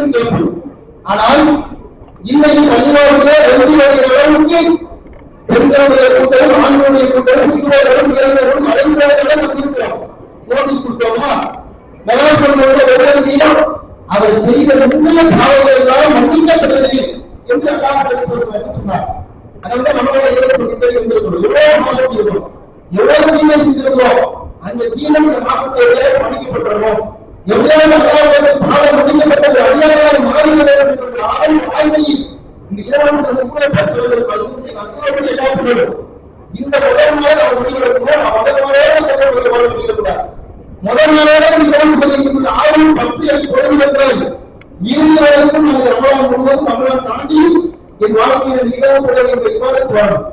என்று. கேட்போம் ஆனால் இன்னைக்கு பள்ளிவாசலே ரெண்டு அளவுக்கு பெண்களுடைய கூட்டம் ஆண்களுடைய கூட்டம் சிறுவர்களும் இளைஞர்களும் அழைந்தவர்களும் வந்திருக்கிறோம். நோட்டீஸ் கொடுத்தோமா? மகாபுரமோட ஒவ்வொரு வீடும் அவர் செய்த முந்தைய என்று அல்லாஹ் சொன்னார். அதாவது நம்மளோட இருந்திருக்கிறோம் எவ்வளவு மாசம் இருக்கும் எவ்வளவு தீமை செஞ்சிருக்கிறோம்? அந்த தீமை இந்த மாசத்தை மன்னிக்கப்பட்டுறோம் எவ்வளவு அல்லாஹ்வுடைய பாவம் மன்னிக்கப்பட்டது அடியார்கள் மாறிவிட வேண்டும் ஆளும் ஆய்வையில் இந்த இருபது இந்த முதல் நாள் அவர் முடிவெடுக்கணும் முதல் நாளே முடிக்கக்கூடாது. முதல் நாளோட இரவு பதினைந்து ஆயிரம் பத்து பொருள்கள் இறுதி வரைக்கும் அந்த ரமலான் முழுவதும் ரமலான் தாண்டி என் வாழ்க்கையில் இரவு கூட என்ற இவ்வாறு வரும்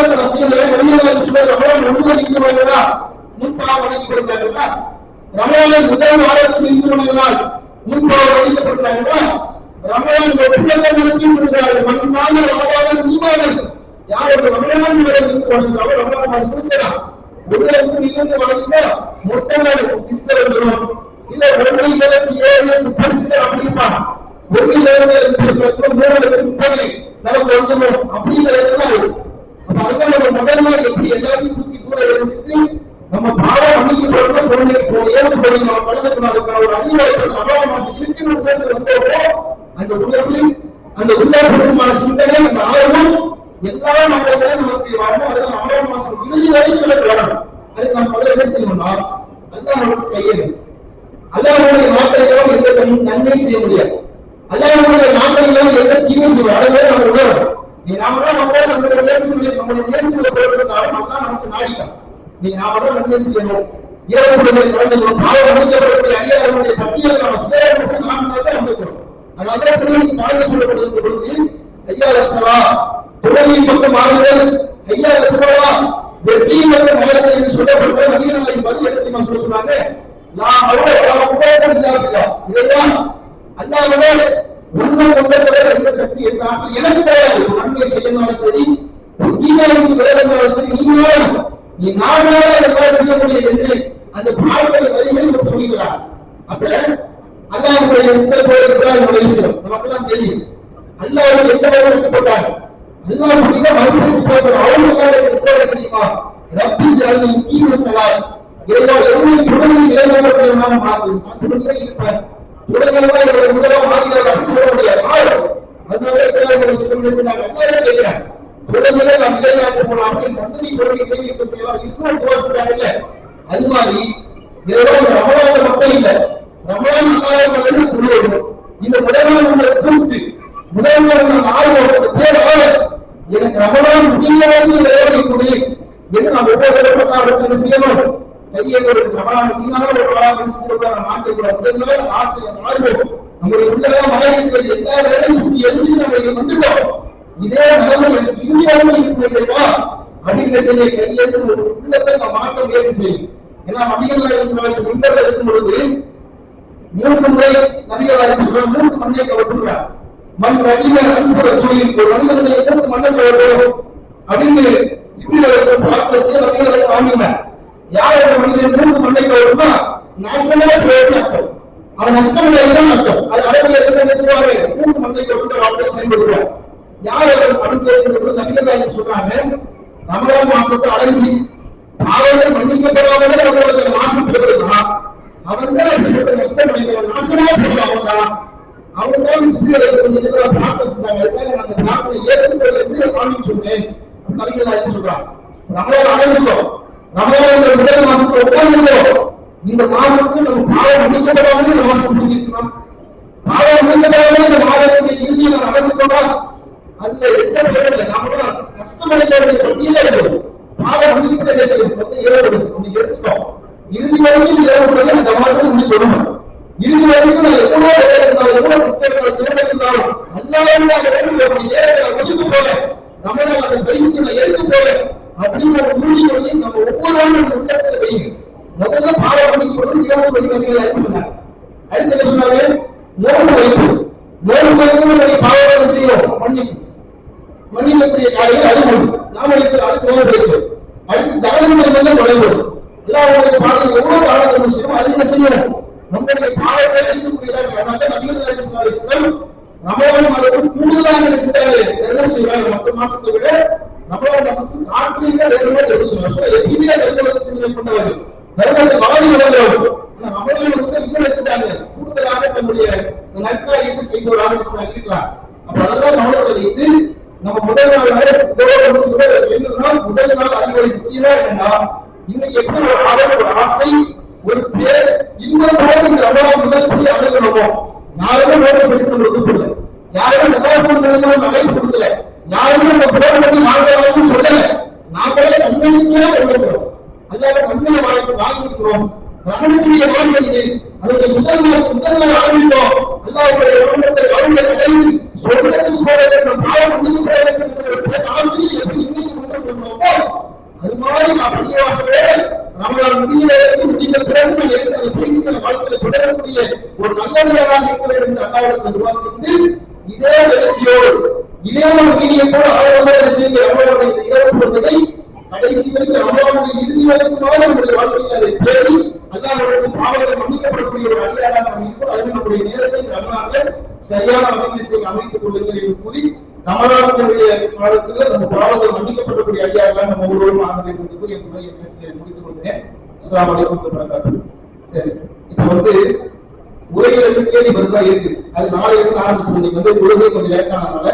இந்த ரசிகர்களை வெளியில் சொல்ல ரமலான் முழுவதும் இங்கு முன்பாக வழங்கி கொடுத்தார்களா? ரமலானை முதல் வாரத்தில் இங்கு வருகிறார் முன்பாக வழங்கப்பட்டார்களா ரமலான் ஒப்புதல் நடத்தி சொல்கிறார்கள் மண்ணான ரமலான நீமானல் யாருக்கு ரமலான் இங்கு வருகிறாரோ ரமலான் ஒருவருக்கு நிகழ்ந்து வழங்கினா மொத்தங்கள் கிறிஸ்தவ வந்துடும் இல்ல ஒன்று இருபத்தி ஏழு பரிசு அப்படிப்பா. ஒன்று இருபது மூணு லட்சம் முப்பது நமக்கு வந்துடும். அப்படிங்கிறது அப்ப அதுதான் நம்ம முதல் எப்படி எல்லாத்தையும் தூக்கி கூட எடுத்துட்டு நம்ம பாடம் அன்னைக்கு போறோம் குழந்தைக்கு போய் ஏழு போய் நம்ம பழக்கத்துல இருக்கிற ஒரு அதிகாரத்தில் சபாவ மாசம் இருக்கிற வந்தோமோ அந்த உணர்வு அந்த உள்ளார்பூர்வமான சிந்தனை அந்த ஆர்வம் எல்லா மக்களும் மாசம் இறுதி வரைக்கும் வரணும் அதுக்கு நம்ம முதல்ல என்ன செய்யணும்னா அல்லாஹ் நமக்கு கையெழு அல்லாஹ்வுடைய எந்த நன்மை செய்ய முடியாது. அல்லாஹ்வுடைய நாட்களிலும் எந்த தீமை நம்ம நீ நாம தான் நம்ம நம்மளுடைய முயற்சிகளை முயற்சிகளை நம்ம நமக்கு நாடிதான் நீ நாம தான் நன்மை செய்யணும். இரவு பொழுதை பாவம் மன்னிக்கப்படக்கூடிய அடியார்களுடைய பட்டியலை நம்ம சேரணும் நாம் தான் வந்திருக்கிறோம். அதனால பிள்ளைக்கு பாடல் சொல்லப்படுகின்ற பொழுது ஐயா துறையின் பக்கம் ஐயா ரசலா வெற்றி மற்றும் என்று சொல்லப்பட்ட நவீனங்களை பதில் எப்படி நம்ம சொல்ல சொன்னாங்க? நான் அவ்வளவு உபயோகம் இல்லாவில்லை இதைதான் அல்லாதவே உண்மை கொண்டவரை எந்த சக்தி எந்த ஆற்றல் எனக்கு கிடையாது. நன்மை செய்யணும் சரி தீமைக்கு விளையாடுனாலும் சரி நீங்களும் நீ நானாக எல்லாம் செய்ய முடியும் என்று அந்த பாடலை வரிகளை அவர் சொல்கிறார் அப்ப அல்லாஹ்வுடைய எந்த கோயிலுக்கு நுழைவு செய்யும் நமக்கெல்லாம் தெரியும். அல்லாஹ் எந்த அளவுக்கு போட்டாங்க அல்லாஹ் சொல்லிட்டு மறுபடியும் பேசுறோம் அவங்க என்ன தெரியுமா ரப்பி ஜாலி கீம சலாத் இறைவா எவ்வளவு துணை இறைவனமான பார்த்து துணையிலே இருப்பார் துணைகளா இவரை முதலா மாறினார் அப்படி சொல்ல முடியாது அதனால இறைவனை சொல்லி சொன்னாங்க எல்லாரும் கேட்கிறாங்க துணைகளே நாம் இறைநாட்டு போனோம் அப்படி சந்ததி குழந்தை இன்னும் போகிறாங்க இல்ல அது மாதிரி இறைவா ரமலான மட்டும் இல்ல ரமலான் குழு இந்த முதல்வர் உள்ள பூஸ்ட் முதல்வர் ஆர்வம் எனக்கு ரமலான் முடியாது இறைவனை என்று நாம் ஒவ்வொரு காலத்தில் செய்யணும் கையை ஒரு ரமலான் முடியாத ஒரு காலம் செய்யக்கூடாது நாம் மாட்டக்கூடாது முதல்வர் ஆசை ஆர்வம். நம்முடைய உள்ளதான் மழை என்பது எல்லா வேலையும் இப்படி எரிஞ்சு நம்ம வந்துட்டோம். இதே நிலைமை எனக்கு இந்தியாவில் இருக்கிறதா அப்படின்னு செய்ய கையெழுத்து ஒரு உள்ளத்தை நாம் மாற்ற முயற்சி செய்யும் ஏன்னா அதிகம் முன்பதில் இருக்கும் பொழுது மூன்று முறை நபிகள் சொல்ற மூன்று மண்ணை கவர்ந்துள்ளார் மண் ரவில அன்புற சொல்லி ஒரு மனிதனுடைய மூன்று அப்படின்னு ஜிபிரில் பார்க்க செய்ய நபிகள் வாங்கினார் யார் ஒரு மனிதன் மூன்று மண்ணை கவர்மா நாசமா போயிட்டு அவன் நஷ்டம் இல்லைன்னு அர்த்தம் அது அரபில் இருந்து என்ன செய்வாங்க மூன்று மண்ணை கவர்ந்த வார்த்தை பயன்படுத்துவார் யார் அவர் அடுத்து நபிகள் சொல்றாங்க? ரமலான் மாசத்தை அடைஞ்சு பாவங்கள் மன்னிக்கப்படாமலே அவர்களுக்கு அந்த மாசம் பெறுகிறதா அவன் தான் நஷ்டம் அடைந்தவன்? நாசமா போடுவான் தான். அவங்க தான் இந்த பிரார்த்தனை சொன்னாங்க அதுக்காக நான் அந்த பிரார்த்தனை ஏற்றுக்கொள்ள எப்படி சொன்னேன். என்ன சொல்றான் ரமலான் அடைஞ்சிட்டோம் ரமலான் முதல் மாசத்துல உட்கார்ந்துட்டோம் இந்த மாசத்துக்கு நம்ம பாவம் இந்த மாசம் முடிஞ்சிச்சுன்னா பாவம் மன்னிக்கப்படாமலே இந்த மாதத்துக்கு இறுதியில் நம்ம அடைஞ்சிட்டோமா அதுல எந்த இல்லை. கஷ்டமடைந்தவருடைய பட்டியலே இருக்கும். பாவம் மன்னிக்கப்பட்ட தேசம் வந்து இரவு எடுத்துட்டோம் இறுதி வரைக்கும் ஏழு அந்த மாதத்தை முடிச்சு சொல்லணும் இறுதி வரைக்கும் நான் எவ்வளவு சிறப்பு இருந்தாலும் அல்லாமல் ஒதுக்கு போல நம்ம அதை பயிற்சி எடுத்து போல அப்படின்னு ஒரு உறுதி நம்ம ஒவ்வொரு ஆளும் அந்த உள்ளத்துல வைங்க முதல்ல பாவம் மன்னிக்கப்படும் இரவு மணிக்கு சொன்னாங்க அடுத்து என்ன சொன்னாங்க நோன்பு வைப்பு நோன்பு வைப்பு பாவம் செய்யும் மன்னிப்பு மன்னிக்கக்கூடிய காரியம் அது ஒன்று நாம அதுக்கு நோன்பு வைப்பு அடுத்து தகவல் வந்து நுழைவு எல்லாருடைய பாடல் எவ்வளவு பாடல் செய்யணும் அது செய்யணும் நம்முடைய பாவத்தை இருக்கக்கூடியதாக அதனால நம்மளும் அதற்கு கூடுதலான அலைஹி வஸல்லம் என்ன செய்வாங்க மற்ற மாசத்தை விட ரமலான் மாசத்துக்கு நாட்களில் ரெகுலர் எடுத்து சொல்லுவாங்க எப்பயுமே தர்மத்தை சிந்தனை கொண்டவர்கள் தர்மத்தை வாதி வளர்ந்தவர்கள் ஆனா வந்து இன்னும் ரசித்தாங்க கூடுதலாக தன்னுடைய நற்காரியத்தை செய்தவராக இருக்கலாம் அப்ப அதெல்லாம் கவனத்தில் வைத்து நம்ம முதல் நாள் என்னன்னா முதல் நாள் அறிவுரை முக்கியமா என்னன்னா இன்னைக்கு எப்படி ஒரு ஆசை ஒரு பேர் இன்னும் இந்த முதல் படி அணுகணுமோ யாருமே நோட்டீஸ் எடுத்து நம்ம கொடுக்கல யாருமே நகர்ப்புற நிலையம் அழைப்பு கொடுக்கல. யாருமே நம்ம போர் பண்ணி வாங்க சொல்லல. நாங்களே கண்ணிச்சையா கொடுக்கிறோம் அல்லாத நன்மையை வாங்கி வாங்கிக்கிறோம் ரமணனுடைய வாழ்க்கை அதனுடைய முதல் முதல் நாள் அல்லாவுடைய உலகத்தை சொர்க்கத்துக்கு போக வேண்டும் பாவம் முடிந்து போக வேண்டும் என்ற ஒரு ஆசையில் எப்படி இன்னைக்கு முன்னே கொண்டோமோ அது மாதிரி அப்படியே நம்மளால் முடியல முடிந்த பிறகு நான் வாழ்க்கையில தொடரக்கூடிய ஒரு நல்லடியாராக இருக்க வேண்டும் என்று அல்லாவுக்கு துவா இதே எழுச்சியோடு இதே ஒரு வீடியை கூட ஆர்வமாக அவர்களுடைய இந்த இரவு கடைசி வரைக்கும் அவர்களுடைய இறுதி வரைக்கும் நம்முடைய வாழ்க்கையில் அதை தேடி அல்லாஹர்களுக்கு பாவங்கள் மன்னிக்கப்படக்கூடிய ஒரு அடியாராக நாம் அதில் நம்முடைய நேரத்தை ரமலான்ல சரியான அமைப்பு செய்ய அமைத்துக் கொள்ளுங்கள் என்று கூறி ரமலானுடைய காலத்தில் நம்ம பாவங்கள் மன்னிக்கப்படக்கூடிய அடியாராக நம்ம ஒவ்வொருவரும் ஆகவே என்று கூறி என் உரையை பேசி முடித்துக் கொள்கிறேன். அஸ்ஸலாமு அலைக்கும் சரி இப்போ வந்து உரைகள் தேடி வருதா இருக்கு. அது நாளை இருந்து ஆரம்பிச்சு இன்னைக்கு வந்து உலகை கொஞ்சம் லேட் ஆனதுனால